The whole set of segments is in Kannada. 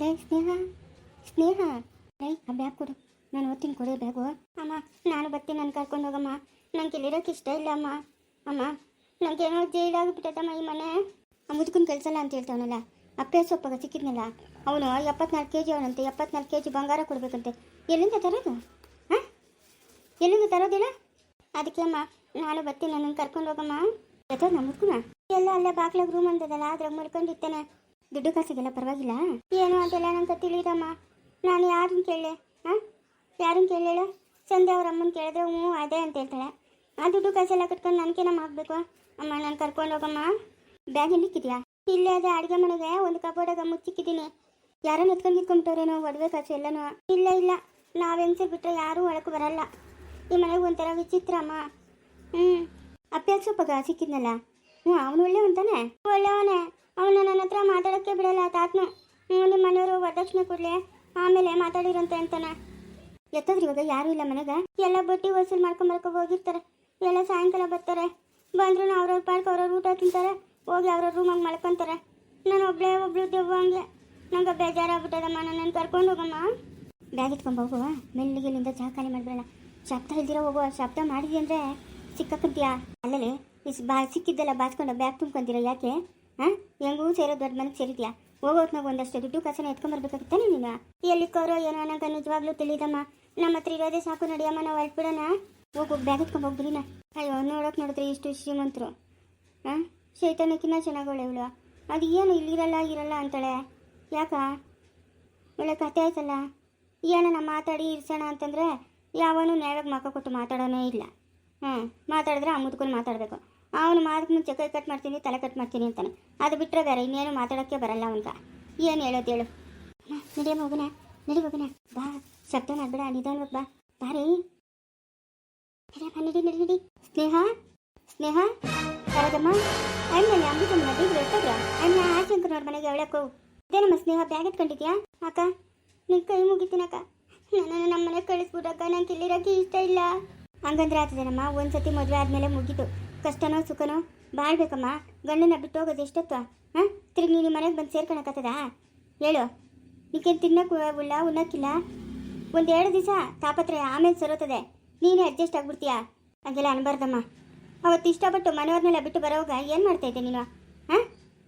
ಲೇ ಸ್ನೇಹ ಸ್ನೇಹ. ಲೇ, ಆ ಬ್ಯಾಗ್ ಕೊಡು. ನಾನು ಓದ್ತೀನಿ ಕೊಡಿ ಬ್ಯಾಗು. ಅಮ್ಮ, ನಾನು ಬರ್ತೀನಿ ನಾನು ಕರ್ಕೊಂಡು ಹೋಗಮ್ಮ. ನಂಗೆ ಇಲ್ಲಿರೋಕೆ ಇಷ್ಟ ಇಲ್ಲ, ಅಮ್ಮ. ಅಮ್ಮ, ನಂಗೆ ಏನೋ ಜೈಲಾಗ್ಬಿಟ್ಟದಮ್ಮ ಈ ಮನೆ. ಆ ಮುದುಕನ್ ಕಳ್ಸಲ್ಲ ಅಂತ ಹೇಳ್ತಾವನಲ್ಲ. ಅಪ್ಪೆ ಸೊಪ್ಪಾಗ ಸಿಕ್ಕಿದ್ನಲ್ಲ. ಅವನು ಎಪ್ಪತ್ನಾಲ್ಕು ಕೆ ಜಿ ಅವನಂತೆ, ಎಪ್ಪತ್ನಾಲ್ಕು ಕೆ ಜಿ ಬಂಗಾರ ಕೊಡಬೇಕಂತೆ. ಎಲ್ಲಿಂದ ತರೋದು? ಹಾಂ? ಎಲ್ಲಿಂದ ತರೋದಿಲ್ಲ? ಅದಕ್ಕೆ ಅಮ್ಮ, ನಾನು ಬರ್ತೀನಿ ನನ್ನ ಕರ್ಕೊಂಡು ಹೋಗಮ್ಮ. ಎತ್ತೋ ನಮ್ಮ ಎಲ್ಲ ಅಲ್ಲೇ ಬಾಗ್ಲಾಗ ರೂಮ್ ಅಂತದಲ್ಲ ಅದ್ರಾಗ ಮಲ್ಕೊಂಡಿರ್ತೇನೆ. ದುಡ್ಡು ಕಾಸಿಗೆಲ್ಲ ಪರವಾಗಿಲ್ಲ? ಏನು ಅಂತೆಲ್ಲ ನಂಗೆ ತಿಳಿದಮ್ಮ ನಾನು ಯಾರನ್ನ ಕೇಳಲೆ? ಹಾಂ ಯಾರನ್ನ ಕೇಳಲಿಲ್ಲ ಸಂಧ್ಯಾ ಅವ್ರ ಅಮ್ಮನ ಕೇಳಿದ್ರೆ ಹ್ಞೂ, ಅದೇ ಅಂತ ಹೇಳ್ತಾಳೆ. ಆ ದುಡ್ಡು ಕಾಸೆಲ್ಲ ಕಟ್ಕೊಂಡು ನನಗೇನಮ್ಮ ಆಗಬೇಕು? ಅಮ್ಮ, ನಾನು ಕರ್ಕೊಂಡು ಹೋಗಮ್ಮ. ಬ್ಯಾಗ್ ಎಲ್ಲಿಕ್ಕಿದ್ಯಾ ಇಲ್ಲೇ ಅದೇ ಅಡುಗೆ ಮನೆಗೆ ಒಂದು ಕಬೋರ್ಡಾಗ ಮುಚ್ಚಿಕ್ಕಿದ್ದೀನಿ. ಯಾರನ್ನ ಎತ್ಕೊಂಡು ಇಟ್ಕೊಂಡ್ಬಿಟ್ಟವ್ರೇನೋ ಒಡವೆ ಕಾಸು ಎಲ್ಲನೂ? ಇಲ್ಲ ಇಲ್ಲ. ನಾವು ಹೆಂಗ್ಸರ್ ಬಿಟ್ಟರೆ ಯಾರೂ ಒಳಕ್ಕೆ ಬರಲ್ಲ. ಈ ಮನೆಗೆ ಒಂಥರ ವಿಚಿತ್ರ ಅಮ್ಮ. ಹ್ಞೂ ಅಪ್ಪ ಸಿಕ್ಕಿದ್ನಲ್ಲ? ಹ್ಞೂ, ಅವನು ಒಳ್ಳೆಯವನ್ತಾನೆ ಒಳ್ಳೆಯವನೇ ಅವನು ನನ್ನ ಹತ್ರ ಮಾತಾಡೋಕ್ಕೆ ಬಿಡಲ್ಲ ತಾತ್ಮ ನಿಮ್ಮ ಮನೆಯವರು ವರದಕ್ಷಿಣೆ ಕೊಡಲಿ. ಆಮೇಲೆ ಮಾತಾಡಿರಂತೆ ಅಂತಾನೆ. ಎತ್ತದ್ರಿ ಇವಾಗ? ಯಾರೂ ಇಲ್ಲ ಮನೆಗೆ? ಎಲ್ಲ ಬಟ್ಟಿ ವಸೂಲ್ ಮಾಡ್ಕೊಂಡ್ ಬರ್ಕೊಂಡು ಹೋಗಿರ್ತಾರೆ. ಎಲ್ಲ ಸಾಯಂಕಾಲ ಬರ್ತಾರೆ. ಬಂದ್ರೂ ಅವ್ರವ್ರ ಪಾಡ್ಕ ಅವ್ರವ್ರ ಊಟ ತಿಂತಾರೆ. ಹೋಗಿ ಅವ್ರವ್ರ ರೂಮಾಗಿ ಮಲ್ಕೊಂತಾರೆ. ನಾನು ಒಬ್ಬಳೇ ಒಬ್ಳು ದೆವ್ವ ಹಂಗೆ. ನಂಗೆ ಬೇಜಾರಾಗ್ಬಿಟ್ಟದಮ್ಮ. ನನ್ನ ಕರ್ಕೊಂಡು ಹೋಗಮ್ಮ. ಬ್ಯಾಗ್ ಇಟ್ಕೊಂಡು ಹೋಗುವ? ಮೆಲ್ಲಿಗೆ ಇಲ್ಲಿಂದ ಚಹಾ ಖಾಲಿ ಮಾಡ್ಬಿಡಲ್ಲ. ಶಬ್ದ ಇಲ್ದಿರೋ ಹೋಗುವ. ಶಬ್ದ ಮಾಡಿದ್ವಿ ಅಂದರೆ ಸಿಕ್ಕಕ್ಕಂತೀಯಾ ಅಲ್ಲಲ್ಲಿ ಇಸ್ ಬಾ ಸಿಕ್ಕಿದ್ದೆಲ್ಲ ಬಾಚ್ಕೊಂಡು ಬ್ಯಾಗ್ ತುಂಬ್ಕೊಂತೀರ ಯಾಕೆ? ಹಾಂ ಹೆಂಗೂ ಸೇರೋ ದೊಡ್ಡ ಮನೆಗೆ ಸೇರಿದ್ಯಾ? ಹೋಗೋತ್ನಾಗ ಒಂದಷ್ಟು ದುಡ್ಡು ಕಸನ ಎತ್ಕೊಂಡ್ಬರ್ಬೇಕಾಗುತ್ತೆ ನೀನು? ಎಲ್ಲಿ ಕೋರೋ ಏನೋ ನಂಗೆ ನಿಜವಾಗ್ಲೂ ತಿಳಿದಮ್ಮ. ನಮ್ಮ ಹತ್ರ ಇರೋದೇ ಸಾಕು ನಡಿಯಮ್ಮ, ನಾವು ಹೊರಟ್ಬಿಡೋಣ ಹೋಗು ಬ್ಯಾಗ್ ಎತ್ಕೊಂಡು ಹೋಗ್ಬಿಡಿನ ಅಯ್ಯೋ, ನೋಡೋಕೆ ನೋಡಿದ್ರೆ ಇಷ್ಟು ಶ್ರೀಮಂತರು. ಹಾಂ ಚೈತನ್ಯಕ್ಕಿನ್ನ ಚೆನ್ನಾಗವಳೆ ಇವಳು. ಅದು ಏನು ಇಲ್ಲಿರಲ್ಲ, ಇರಲ್ಲ ಅಂತಾಳೆ. ಯಾಕ? ಒಳ್ಳೆ ಕತೆ ಆಯ್ತಲ್ಲ? ಏನನ್ನ ಮಾತಾಡಿ ಇರ್ಸೋಣ ಅಂತಂದರೆ ಯಾವನು ನ್ಯಾಯವಾಗಿ ಮಕ್ಕ ಕೊಟ್ಟು ಮಾತಾಡೋನೇ ಇಲ್ಲ. ಹ್ಞೂ ಮಾತಾಡಿದ್ರೆ ಆ ಮುದ್ಕೊಂಡು ಮಾತಾಡಬೇಕು. ಅವನು ಮಾದಕ್ಕೆ ಮುಂಚೆ ಕೈ ಕಟ್ ಮಾಡ್ತೀನಿ, ತಲೆ ಕಟ್ ಮಾಡ್ತೀನಿ ಅಂತಾನೆ. ಅದು ಬಿಟ್ಟರೆ ಬೇರೆ ಇನ್ನೇನು ಮಾತಾಡೋಕ್ಕೆ ಬರಲ್ಲ ಅವನ್ಗ. ಏನು ಹೇಳೋದು ಹೇಳು. ನಡಿಯಮ್ಮ ಮಗುನ ನಡಿ ಮಗುನ ಬಾ. ಶಬ್ದ ಮಾಡಬೇಡ, ನಿಧಾನವಾಗಿ ಬಾ. ಬಾರಿ ನಡಿ ನಡಿ ನಡಿ ಸ್ನೇಹ ಸ್ನೇಹ. ಸರೋಜಮ್ಮ, ಅಣ್ಣ ಅಂಬಿಕಮ್ಮನ ಅಮ್ಮ ಇರ್ತದ್ರ ಅಣ್ಣ ಆಶಂಕರವ್ರ ಮನೆಗೆ ಅವಳಕ್ಕೋ ಇದೇನಮ್ಮ ಸ್ನೇಹ ಬ್ಯಾಗ್ ಎತ್ಕೊಂಡಿದ್ಯಾ? ಅಕ್ಕ, ನಿನ್ ಕೈ ಮುಗಿತೀನಕ್ಕ ನನ್ನನ್ನು ನಮ್ಮ ಮನೆಗೆ ಕಳಿಸ್ಬಿಡಕ್ಕ ನಂಗೆ ಇಲ್ಲಿರೋಕ್ಕೆ ಇಷ್ಟ ಇಲ್ಲ. ಹಂಗಂದ್ರೆ ಆತದೇನಮ್ಮ, ಒಂದ್ಸತಿ ಮದುವೆ ಆದಮೇಲೆ ಮುಗೀತು. ಕಷ್ಟನೋ ಸುಖನೋ ಬಾಳ್ಬೇಕಮ್ಮ ಗಂಡನ ಬಿಟ್ಟು ಹೋಗೋದು ಎಷ್ಟೊತ್ತು? ಹಾಂ? ತಿರುಗಿ ನೀನು ಮನೆಗೆ ಬಂದು ಸೇರ್ಕೊಳಕತ್ತದ ಹೇಳು. ನೀಕೇನು ತಿನ್ನೋಕ್ಕೂ ಉಳ್ಳ, ಉಣ್ಣೋಕ್ಕಿಲ್ಲ? ಒಂದು ಎರಡು ದಿವಸ ತಾಪತ್ರಯ ಆಮೇಲೆ ಸರೋತದೆ. ನೀನೇ ಅಡ್ಜಸ್ಟ್ ಆಗ್ಬಿಡ್ತೀಯಾ? ಹಾಗೆಲ್ಲ ಅನ್ಬಾರ್ದಮ್ಮ. ಅವತ್ತು ಇಷ್ಟಪಟ್ಟು ಮನೆಯವ್ರನ್ನೆಲ್ಲ ಬಿಟ್ಟು ಬರೋವಾಗ ಏನು ಮಾಡ್ತಾ ಇದ್ದೆ ನೀನು? ಹಾಂ?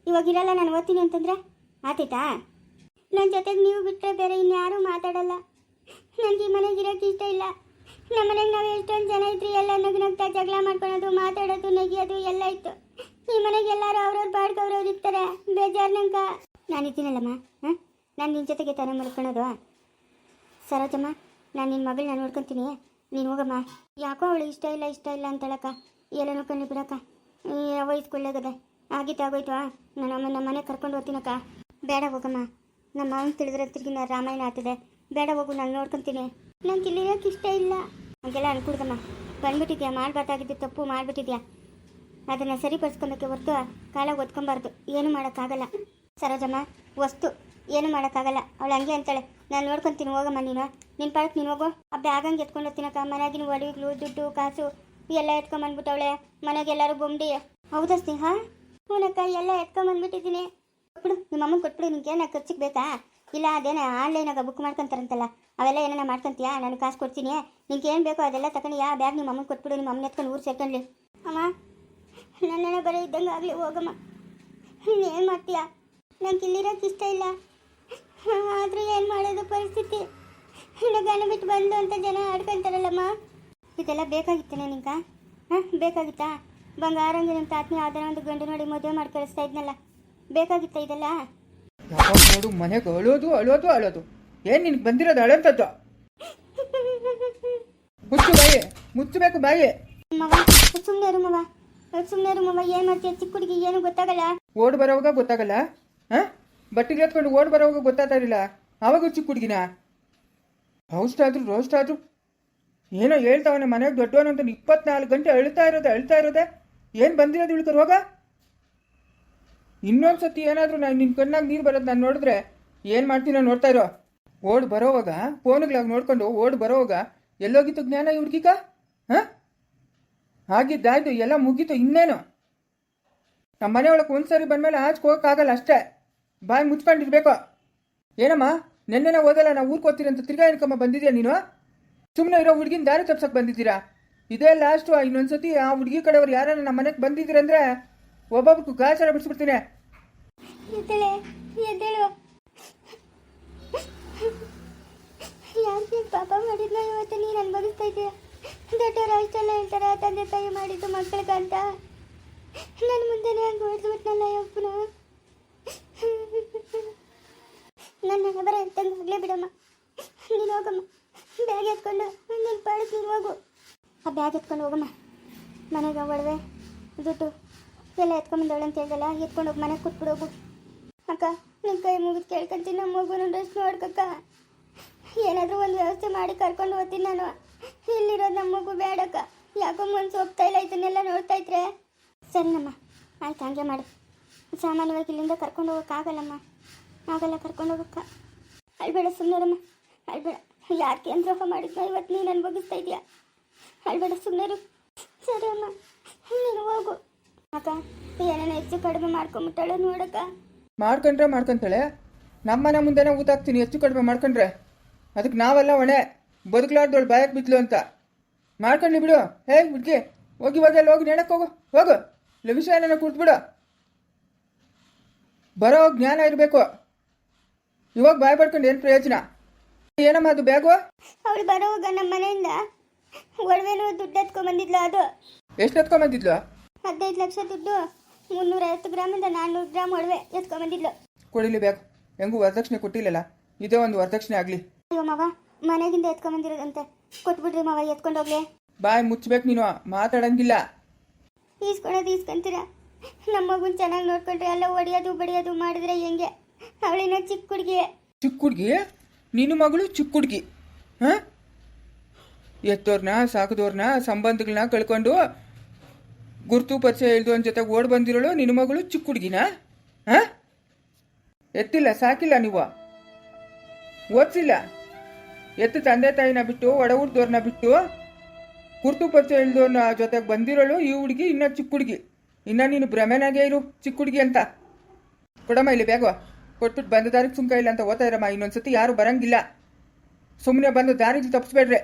ಇವಾಗ ಇರಲ್ಲ, ನಾನು ಓದ್ತೀನಿ ಅಂತಂದರೆ? ಆತೈತಾ? ನನ್ನ ಜೊತೆಗೆ ನೀವು ಬಿಟ್ಟರೆ ಬೇರೆ ಇನ್ಯಾರೂ ಮಾತಾಡಲ್ಲ. ನನಗೆ ಈ ಮನೆಗೆ ಇರೋಕ್ಕೆ ಇಷ್ಟ ಇಲ್ಲ. ನಮ್ಮ ಮನೆಗೆ ನಾವು ಎಷ್ಟೊಂದು ಜನ ಇದ್ರಿ, ಎಲ್ಲ ನಗು ನಗ್ತಾ ಜಗಳ ಮಾಡ್ಕೊಳೋದು, ಮಾತಾಡೋದು, ನಗಿಯೋದು ಎಲ್ಲ ಇತ್ತು. ಈ ಮನೆಗೆ ಎಲ್ಲರೂ ಅವ್ರವ್ರ ಬಾಡ್ಗೆ ಅವ್ರವ್ರು ಇರ್ತಾರೆ. ಬೇಜಾರು ನಾನು ನಾನಿದ್ದೀನಲ್ಲಮ್ಮ ಹಾಂ? ನಾನು ನಿನ್ನ ಜೊತೆಗೆ ತಾನೇ ಮಾಡ್ಕೊಳೋದು ಸರೋಜಮ್ಮ, ನಾನು ನಿನ್ನ ನಾನು ನೋಡ್ಕೊತೀನಿ. ನೀನು ಹೋಗಮ್ಮ. ಯಾಕೋ ಅವಳು ಇಷ್ಟ ಇಲ್ಲ ಇಷ್ಟ ಇಲ್ಲ ಅಂತಳಕ್ಕ. ಎಲ್ಲ ನೋಡ್ಕೊಂಡು ಬಿಡಕ್ಕ. ವಯಸ್ಕೊಳ್ಳೋಗದೆ ಆಗಿತ್ತು ಆಗೋಯ್ತು ನಾನು ಅಮ್ಮ ನಮ್ಮ ಮನೆಗೆ ಕರ್ಕೊಂಡು ಹೋಗ್ತೀನಕ್ಕ. ಬೇಡ ಹೋಗಮ್ಮ. ನಮ್ಮ ಮಾವನ ತಿಳಿದ್ರೆ ತಿರುಗಿ ನಾನು ರಾಮಾಯಣ ಆಗ್ತದೆ ಬೇಡ ಹೋಗು, ನಾನು ನೋಡ್ಕೊತೀನಿ. ನಂಗೆ ಇಲ್ಲಿರೋಕೆ ಇಷ್ಟ ಇಲ್ಲ. ಹಂಗೆಲ್ಲ ಅನ್ಕೊಡ್ದಮ್ಮ. ಬಂದ್ಬಿಟ್ಟಿದ್ಯಾ? ಮಾಡಬಾರ್ದಾಗಿದ್ದು ತಪ್ಪು ಮಾಡಿಬಿಟ್ಟಿದ್ಯಾ? ಅದನ್ನು ಸರಿಪಡಿಸ್ಕೊಂಡಕ್ಕೆ ಹೊರತು ಕಾಲ ಒದ್ಕೊಬಾರ್ದು ಏನು ಮಾಡೋಕ್ಕಾಗಲ್ಲ. ಸರೋಜಮ್ಮ, ವಸ್ತು. ಏನು ಮಾಡೋಕ್ಕಾಗಲ್ಲ. ಅವಳು ಹಂಗೆ ಅಂತಾಳೆ. ನಾನು ನೋಡ್ಕೊತೀನಿ ಹೋಗಮ್ಮ ನೀನು. ನಿನ್ನ ಪಾಡಕ್ಕೆ ನೀನು ಹೋಗೋ. ಆ ಬ್ಯಾಗ್ ಹಂಗೆ ಎತ್ಕೊಂಡು ಹೋಗ್ತೀನಕ್ಕ. ಮನೆಯಾಗಿನ ಒಡವೆಗಳು ದುಡ್ಡು, ಕಾಸು ಎಲ್ಲ ಎತ್ಕೊಂಬಂದ್ಬಿಟ್ಟವಳೆ. ಮನೆಗೆ ಎಲ್ಲರೂ ಬೊಂಬಿ. ಹೌದಾ ಸ್ನೇಹ? ಹೂನಕ್ಕ ಎಲ್ಲ ಎತ್ಕೊಂಬಂದ್ಬಿಟ್ಟಿದ್ದೀನಿ. ಕೊಟ್ಬಿಡು. ನಿಮ್ಮ ಅಮ್ಮನ ಕೊಟ್ಬಿಡು. ನಿಂಗೆ ಏನ ಖರ್ಚಿಗೆ ಬೇಕಾ? ಇಲ್ಲ, ಅದೇನ ಆನ್ಲೈನಾಗ ಬುಕ್ ಮಾಡ್ಕೊಂತಾರಂತಲ್ಲ, ಅವೆಲ್ಲ ಏನಾರ ಮಾಡ್ಕೊಂತೀಯಾ? ನಾನು ಕಾಸು ಕೊಡ್ತೀನಿ. ನಿಂಗೆ ಏನು ಬೇಕೋ ಅದೆಲ್ಲ ತಗೊಂಡು ಯಾವ ಬ್ಯಾಗ್ ನಿಮ್ಮ ಅಮ್ಮನ ಕೊಟ್ಬಿಡು ನಿಮ್ಮ ಅಮ್ಮನ ಎತ್ಕೊಂಡು ಊರು ಸೇರ್ಕೊಂಡ್ಲಿ. ಅಮ್ಮ ನನ್ನೆಲ್ಲ ಬರೀ ಇದ್ದಂಗೆ ಆಗಲಿ, ಹೋಗಮ್ಮ. ಏನು ಮಾಡ್ತೀಯಾ? ನಂಗೆ ಇಲ್ಲಿರೋಕೆ ಇಷ್ಟ ಇಲ್ಲ. ಆದರೆ ಏನು ಮಾಡೋದು ಪರಿಸ್ಥಿತಿ? ಗಂಡ ಬಿಟ್ಟು ಬಂದು ಅಂತ ಜನ ಆಡ್ಕೊಂತಾರಲ್ಲಮ್ಮ. ಇದೆಲ್ಲ ಬೇಕಾಗಿತ್ತೇನೆ ನಿಂಕ ಹಾಂ, ಬೇಕಾಗಿತ್ತಾ? ಬಂಗಾರಂಗೆ ನಿಮ್ಮ ತಾತ್ನಿ ಯಾವ್ದಾರ ಒಂದು ಗಂಡು ನೋಡಿ ಮದುವೆ ಮಾಡಿ ಕಳಿಸ್ತಾ ಇದ್ನಲ್ಲ. ಬೇಕಾಗಿತ್ತ ಇದೆಲ್ಲ? ಯಾವಾಗ ನೋಡು ಮನೆಗೆ ಅಳೋದು ಅಳೋದು ಅಳೋದು. ಏನು ನಿನಗೆ ಬಂದಿರೋದು ಅಳಂತದ್ದು? ಮುಚ್ಚು ಬಾಯಿ ಮುಚ್ಚಬೇಕು ಬಾಯಿ. ಸುಮ್ಮನೆ ಇರು ಮವ. ಸುಮ್ಮನೆ ಇರು ಮವ. ಏನು ಮಾಡ್ತೀಯ? ಚಿಕ್ಕ ಹುಡುಗಿ ಏನು ಗೊತ್ತಾಗಲ್ಲ? ಓಡ್ ಬರೋವಾಗ ಗೊತ್ತಾಗಲ್ಲ? ಹಾಂ? ಬಟ್ಟೆಗೆ ಎತ್ಕೊಂಡು ಓಡ್ ಬರೋವಾಗ ಗೊತ್ತಾಗ್ತಾ ಇರಲಿಲ್ಲ? ಆವಾಗ ಚಿಕ್ಕ ಹುಡುಗಿನ? ಹೌಸ್ಟ್ ಆದ್ರು ರೋಸ್ಟ್ ಆದ್ರು ಏನೋ ಹೇಳ್ತಾವನೆ ಮನೆಗೆ ದೊಡ್ಡವನು ಅಂತ ಇಪ್ಪತ್ನಾಲ್ಕು ಗಂಟೆ ಅಳ್ತಾ ಇರೋದೆ ಅಳ್ತಾ ಇರೋದೆ. ಏನು ಬಂದಿರೋದು ಇಳ್ಕ ರೋಗ? ಇನ್ನೊಂದು ಸತಿ ಏನಾದರೂ ನಾನು ನಿನ್ನ ಕಣ್ಣಾಗ ನೀರು ಬರೋದು ನಾನು ನೋಡಿದ್ರೆ ಏನು ಮಾಡ್ತೀನೋ ನೋಡ್ತಾ ಇರೋ. ಓಡ್ ಬರೋವಾಗ, ಫೋನ್ಗಳಾಗಿ ನೋಡ್ಕೊಂಡು ಓಡ್ ಬರೋವಾಗ ಎಲ್ಲೋಗಿತ್ತು ಜ್ಞಾನ ಈ ಹುಡುಗಿಕ ಹಾಂ? ಆಗಿದ್ದಾಯ್ತು ಎಲ್ಲ ಮುಗೀತು ಇನ್ನೇನು? ನಮ್ಮ ಮನೆ ಒಳಗೆ ಒಂದು ಸಾರಿ ಬಂದಮೇಲೆ ಆಚೆ ಹೋಗೋಕ್ಕಾಗಲ್ಲ ಅಷ್ಟೇ. ಬಾಯಿ ಮುಚ್ಕೊಂಡಿರ್ಬೇಕು. ಏನಮ್ಮ ನೆನ್ನೆನ ಓದಲ್ಲ ನಾವು ಊರ್ಗೆ ಹೋಗ್ತೀರಿ ಅಂತ ತಿರ್ಗಾ ಏನಕ್ಕಮ್ಮ ಬಂದಿದ್ಯಾ ನೀನು? ಸುಮ್ಮನೆ ಇರೋ ಹುಡುಗಿನ ದಾರಿ ತಪ್ಸಕ್ಕೆ ಬಂದಿದ್ದೀರಾ? ಇದೇ ಲಾಸ್ಟು ಇನ್ನೊಂದ್ಸತಿ ಆ ಹುಡುಗಿ ಕಡೆಯವ್ರು ಯಾರನ್ನ ನಮ್ಮ ಮನೆಗೆ ಬಂದಿದ್ದೀರಂದ್ರೆ ಒಬ್ಬೊಬ್ರಿಗೂ ಗಾಚಾರ ಬಿಡಿಸ್ಬಿಡ್ತೀನಿ. ಎದ್ದೇಳೆ, ಎದ್ದೇಳು. ಯಾಕೆ ಪಾಪ ಮಾಡಿದ್ನ ಇವತ್ತು ನೀನು ಅನ್ಭವಿಸ್ತಾ ಇದೆಯಾ ದೊಡ್ಡವರು ಅಷ್ಟೆಲ್ಲ ಹೇಳ್ತಾರೆ, ತಂದೆ ತಾಯಿ ಮಾಡಿದ್ದು ಮಕ್ಕಳಿಗಂತ ನನ್ನ ಮುಂದೆನೇ ಹಂಗೆ ಓಡಿಸ್ಬಿಟ್ನಲ್ಲ ಯಪ್ಪನು. ನನ್ನ ಬರ ಅಂತಂಗೆ ಹೋಗ್ಲೇ ಬಿಡಮ್ಮ. ನೀನು ಹೋಗಮ್ಮ. ಬ್ಯಾಗ್ ಎತ್ಕೊಂಡು ನಿನ್ನ ಪಾಡಕ್ಕೆ ನೀನು ಹೋಗು. ಆ ಬ್ಯಾಗ್ ಎತ್ಕೊಂಡು ಹೋಗಮ್ಮ. ಮನೆಗೆ ಒಡವೆ, ದುಡ್ಡು. ಎಲ್ಲ ಎತ್ಕೊಂಡ್ಬಂದವಳು ಅಂತ ಹೇಳ್ದಲ್ಲ, ಎತ್ಕೊಂಡು ಹೋಗಿ ಮನೆಗೆ ಕೂತ್ಬಿಡೋಗು ಅಕ್ಕ ನಿನ್ನ ಕೈ ಮುಗಿದು ಕೇಳ್ಕೊಂತೀನಿ ನಮ್ಮ ಮಗುನ ಡ್ರೆಸ್ ನೋಡ್ಕಕ್ಕ ಏನಾದರೂ ಒಂದು ವ್ಯವಸ್ಥೆ ಮಾಡಿ ಕರ್ಕೊಂಡು ಹೋಗ್ತೀನಿ ನಾನು. ಇಲ್ಲಿರೋದು ನಮ್ಮ ಮಗು ಬೇಡಕ್ಕ ಯಾಕೋ ಮನ್ಸು ಹೋಗ್ತಾ ಇಲ್ಲ, ಇದನ್ನೆಲ್ಲ ನೋಡ್ತಾ ಇದ್ರೆ. ಸರಿನಮ್ಮ ಆಯ್ತು, ಹಂಗೆ ಮಾಡು. ಸಾಮಾನ್ಯವಾಗಿ ಇಲ್ಲಿಂದ ಕರ್ಕೊಂಡು ಹೋಗೋಕ್ಕಾಗಲ್ಲಮ್ಮ ಆಗಲ್ಲ, ಕರ್ಕೊಂಡು ಹೋಗಕ್ಕ. ಅಳ್ಬೇಡ ಸುಮ್ಮನೆರಮ್ಮ ಅಳ್ಬೇಡ. ಯಾಕೆ ದ್ರೋಹ ಮಾಡಿದ್ನ ಇವತ್ತು ನೀನು ಅನ್ಭೋಗಿಸ್ತಾ ಇದೆಯಾ? ಅಳ್ಬೇಡ ಸುಮ್ಮನೆರು ಸರಿ ಅಮ್ಮ, ನೀನು ಹೋಗು. ಅಕ್ಕ ಏನೇನು ಹೆಚ್ಚು ಕಡಿಮೆ ಮಾಡ್ಕೊಂಬಿಟ್ಟಾಳೆ ನೋಡಕ್ಕ. ಮಾಡ್ಕೊಂಡ್ರೆ ಮಾಡ್ಕೊಂತಾಳೆ. ನಮ್ಮನೆ ಮುಂದೆನೇ ಊತಾಕ್ತೀನಿ ಹೆಚ್ಚು ಕಡಿಮೆ ಮಾಡ್ಕೊಂಡ್ರೆ. ಅದಕ್ಕೆ ನಾವೆಲ್ಲ ಹೊಣೆ ಬದುಕಲಾರ್ದವಳು ಬಾಯಕ್ಕೆ ಬಿದ್ಲು ಅಂತ. ಮಾಡ್ಕೊಂಡ್ಲಿ ಬಿಡು. ಹೇ ಹುಡ್ಗಿ ಹೋಗಿ ಇವಾಗ ಹೋಗಿ ನೆಡಕ್ಕೆ ಹೋಗು. ಹೋಗು. ಇಲ್ಲ ವಿಷಯ ಏನಾರ ಕುಡ್ದ್ಬಿಡು ಬರೋ ಜ್ಞಾನ ಇರಬೇಕು. ಇವಾಗ ಬಾಯ್ ಪಡ್ಕೊಂಡು ಏನು ಪ್ರಯೋಜನ? ಏನಮ್ಮ ಅದು ಬ್ಯಾಗು? ಅವಳು ಬರೋವಾಗ ನಮ್ಮ ಮನೆಯಿಂದ ಒಡವೆನೂ ದುಡ್ಡು ಎತ್ಕೊಂಬಂದಿದ್ಲು ಅದು. ಎಷ್ಟು ಎತ್ಕೊಂಬಂದಿದ್ಲು? ಹದಿನೈದು ಲಕ್ಷ ದುಡ್ಡು ಮುನ್ನೂರೈವತ್ತು ಗ್ರಾಮಿಂದ ನಾನ್ನೂರು ಗ್ರಾಮ್ ಒಡವೆ ಎತ್ಕೊಂಬಂದಿದ್ಲು ಕೊಡಿಲಿ ಬ್ಯಾಗ್ ಹೆಂಗೂ ವರದಕ್ಷಿಣೆ ಕೊಟ್ಟಿಲ್ಲಲ್ಲ? ಇದೇ ಒಂದು ವರದಕ್ಷಿಣೆ ಆಗಲಿ. ಅಯ್ಯೋ ಮಾವ ಮನೆಗಿಂದ ಎತ್ಕೊಂಡ್ಬಂದಿರೋದಂತೆ. ಕೊಟ್ಬಿಡ್ರಿ ಮಾವ ಎತ್ಕೊಂಡೋಗ್ಲಿ. ಬಾಯ್ ಮುಚ್ಚಬೇಕು ನೀನು ಮಾತಾಡಂಗಿಲ್ಲ. ಈಸ್ಕೊಳ್ಳೋದು ಈಸ್ಕೊಂತೀರ? ನಮ್ಮ ಮಗುನ್ ಚೆನ್ನಾಗಿ ನೋಡ್ಕೊಂಡ್ರೆ ಎಲ್ಲ ಒಡೆಯೋದು ಬಡಿಯೋದು ಮಾಡಿದ್ರೆ ಹೆಂಗೆ? ಅವಳಿನ ಚಿಕ್ಕ ಹುಡುಗಿ. ಚಿಕ್ಕ ಹುಡುಗಿ? ನಿನ್ನ ಮಗಳು ಚಿಕ್ಕ ಹುಡುಗಿ. ಹಾಂ? ಎತ್ತೋರ್ನ ಸಾಕದೋರ್ನ ಸಂಬಂಧಗಳನ್ನ ಕಳ್ಕೊಂಡು ಗುರ್ತು ಪರಿಚಯ ಇಲ್ದವನ ಜೊತೆ ಓಡ್ ಬಂದಿರೋಳು ನಿನ್ನ ಮಗಳು ಚಿಕ್ಕ ಹುಡುಗಿನ? ಹಾಂ? ಎತ್ತಿಲ್ಲ, ಸಾಕಿಲ್ಲ ನೀವು? ಓದ್ಸಿಲ್ಲ? ಎತ್ತು ತಂದೆ ತಾಯಿನ ಬಿಟ್ಟು, ಒಡ ಹುಡ್ದವ್ರನ್ನ ಬಿಟ್ಟು, ಗುರ್ತು ಪರಿಚಯ ಇಲ್ದವನ ಜೊತೆಗೆ ಬಂದಿರೋಳು ಈ ಹುಡುಗಿ, ಇನ್ನ ಚಿಕ್ಕ ಹುಡುಗಿ. ಇನ್ನ ನೀನು ಭ್ರಮೆನಾಗೆ ಇರು ಚಿಕ್ಕ ಹುಡುಗಿ ಅಂತ. ಕೊಡಮ್ಮ ಇಲ್ಲಿ ಬೇಗ ಕೊಟ್ಬಿಟ್ಟು ಬಂದ ದಾರಿಗೆ ಸುಮ್ಕ ಇಲ್ಲ ಅಂತ ಓದ್ತಾ ಇರಮ್ಮ, ಇನ್ನೊಂದ್ಸತಿ ಯಾರು ಬರಂಗಿಲ್ಲ. ಸುಮ್ಮನೆ ಬಂದು ದಾರಿಗೆ ತಪ್ಪಿಸ್ಬೇಡ್ರೆ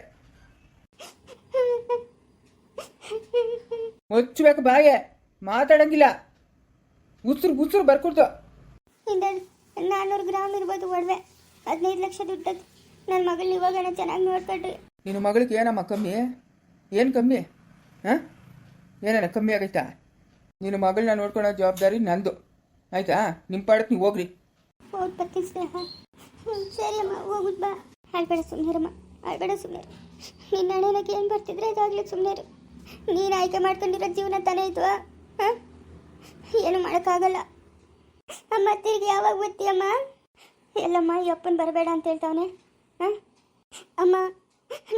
ಮುಚ್ಚಬೇಕು ಬಾಯೆ. ಮಾತಾಡಂಗಿಲ್ಲ. ಉಸಿರು ಉಸಿರು ಬರ್ಕೊಡ್ತು. ಇಂದ ನಾನ್ನೂರು ಗ್ರಾಮ್ ಇರ್ಬೋದು ಒಡವೆ. ಹದಿನೈದು ಲಕ್ಷ ದುಡ್ಡು ನನ್ನ ಮಗಳನ್ನ ಇವಾಗನ ಚೆನ್ನಾಗಿ ನೋಡ್ಕೊಳ್ರಿ. ನಿನ್ನ ಮಗಳಿಗೆ ಏನಮ್ಮ ಕಮ್ಮಿ? ಏನು ಕಮ್ಮಿ? ಹಾಂ? ಏನೇನ ಕಮ್ಮಿ ಆಗೈತಾ? ನಿನ್ನ ಮಗಳನ್ನ ನೋಡ್ಕೊಳ್ಳೋ ಜವಾಬ್ದಾರಿ ನಂದು. ಆಯ್ತಾ? ನಿಮ್ಮ ಪಾಡಕ್ಕೆ ನೀವು ಹೋಗ್ರಿ. ಹೋಗಿ ಬರ್ತೀನಿ ಸ್ನೇಹ. ಸರಿ ಅಮ್ಮ ಹೋಗುದ್ ಬಾ. ಆಳ್ಬೇಡ ಸುಮ್ಮನೆ ಅಮ್ಮ ಆಳ್ಬೇಡ ಸುಮ್ಮನೆ ನಿನ್ನ ಹಣೆನಕ್ಕೆ ಏನು ಬರ್ತಿದ್ರೆ ಅದಾಗ್ಲಿ ಸುಮ್ಮನೆ ನೀನು ಆಯ್ಕೆ ಮಾಡ್ಕೊಂಡಿರೋ ಜೀವನ ತಾನೇ ಇದು ಹಾಂ ಏನು ಮಾಡೋಕ್ಕಾಗಲ್ಲ. ಅಮ್ಮ, ತಿರುಗಿ ಯಾವಾಗ ಬರ್ತೀಯಮ್ಮ ಎಲ್ಲಮ್ಮ ಯಪ್ಪನ್ ಬರಬೇಡ ಅಂತ ಹೇಳ್ತಾವನೆ ಹಾಂ ಅಮ್ಮ,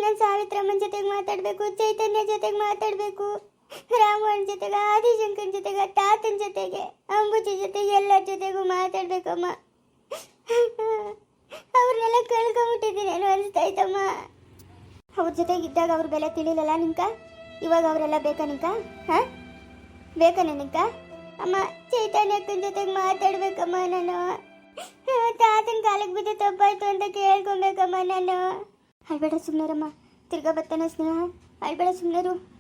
ನಾನು ಸಾವಿತ್ರಮ್ಮನ ಜೊತೆಗೆ ಮಾತಾಡಬೇಕು, ಚೈತನ್ಯ ಜೊತೆಗೆ ಮಾತಾಡಬೇಕು ರಾಮಣ್ಣ ಜೊತೆಗೆ ಆದಿಶಂಕರ್ ಜೊತೆಗೆ, ತಾತನ ಜೊತೆಗೆ, ಅಂಬುಜಿ ಜೊತೆಗೆ, ಎಲ್ಲರ ಜೊತೆಗೂ ಮಾತಾಡ್ಬೇಕಮ್ಮ ಅವ್ರನ್ನೆಲ್ಲ ಕಳ್ಕೊಂಬಿಟ್ಟಿದ್ದೀನಿ ಏನೋ ಅನಿಸ್ತಾಯ್ತಮ್ಮ. ಅವ್ರ ಜೊತೆಗಿದ್ದಾಗ ಅವ್ರ ಬೆಲೆ ತಿಳಿಲಲ್ಲ ನಿಂಕ ಇವಾಗ ಅವರೆಲ್ಲ ಬೇಕಾ ನಿಂಕ? ಹಾಂ? ಬೇಕಾ ನಿಂಕ? ಅಮ್ಮ ಚೈತನ್ಯಕ್ಕನ ಜೊತೆಗೆ ಮಾತಾಡ್ಬೇಕಮ್ಮ ನಾನು. ತಾತನ ಕಾಲಕ್ಕೆ ಬಿದ್ದು ತಪ್ಪಾಯ್ತು ಅಂತ ಕೇಳ್ಕೊಬೇಕಮ್ಮ ನಾನು. ಅಳ್ಬೇಡ ಸುಮ್ಮನೆರಮ್ಮ ತಿರ್ಗಾ ಬರ್ತಾನ ಸ್ನೇಹ. ಅಳ್ಬೇಡ ಸುಮ್ಮನೆರು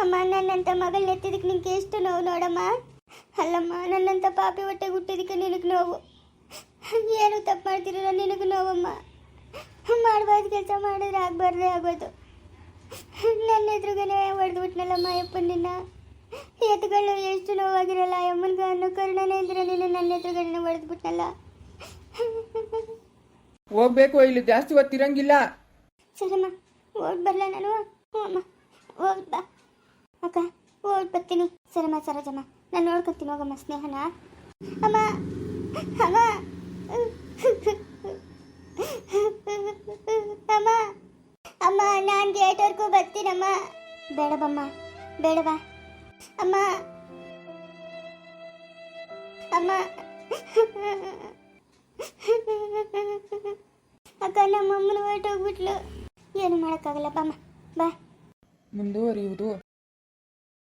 ಅಮ್ಮ, ನನ್ನಂತ ಮಗಳನ್ನ ಎತ್ತಿದಕ್ಕೆ ನಿನಗೆ ಎಷ್ಟು ನೋವು ನೋಡಮ್ಮ? ಅಲ್ಲಮ್ಮ, ನನ್ನಂತ ಪಾಪಿ ಹೊಟ್ಟೆಗೆ ಹುಟ್ಟಿದಕ್ಕೆ ನಿನಗೆ ನೋವು. ಏನು ತಪ್ಪು ಮಾಡ್ತಿರೋ ನಿನಗೆ ನೋವಮ್ಮ? ಮಾಡಬಾರ್ದು ಕೆಲಸ ಮಾಡಿದ್ರೆ ಆಗ್ಬಾರ್ದೇ ಆಗೋದು. ನನ್ನ ಎದುರುಗನೆ ಹೊಡೆದ್ಬಿಟ್ನಲ್ಲಮ್ಮ ಮಾಯಪ್ಪನ ನಿನ್ನ ಎತ್ತುಗಳು ಎಷ್ಟು ನೋವಾಗಿರಲ್ಲ ಅಮ್ಮನ್ಗ ಅನ್ನೋ ಕರುಣನೇ ಇದ್ರೆ ನೀನು ನನ್ನ ಎದುರುಗಡೆ ಹೊಡೆದ್ಬಿಟ್ನಲ್ಲ ಹೋಗ್ಬೇಕು ಇಲ್ಲಿ ಜಾಸ್ತಿ ಹೊತ್ತಿರಂಗಿಲ್ಲ ಸರಮ್ಮ ಓಡ್ ಬರಲ್ಲ ನಾನು? ಹ್ಞೂ ಅಮ್ಮ ಓಡ್ ಬಾ. ಅಕ್ಕ ಓಡ್ ಬರ್ತೀನಿ. ಸರಮ್ಮ ಸರಜಮ್ಮ ನಾನು ನೋಡ್ಕೊತೀನಿ ಹೋಗಮ್ಮ ಸ್ನೇಹನ. ಅಮ್ಮ ಅಮ್ಮ. ಅಮ್ಮ ಅಮ್ಮ ನಾನು ಗೇಟ್ವರೆಗೂ ಬರ್ತೀನಮ್ಮ ಬೇಡ ಬಮ್ಮ ಬೇಡ ಬಾ ಅಮ್ಮ. ಅಮ್ಮ. ಅಕ್ಕ ನಮ್ಮಮ್ಮನ ಹೊರಟೋಗ್ಬಿಟ್ಲು. ಏನು ಮಾಡೋಕ್ಕಾಗಲ್ಲಪ್ಪ ಬಮ್ಮ ಬಾ. ಮುಂದುವರಿಯುವುದು.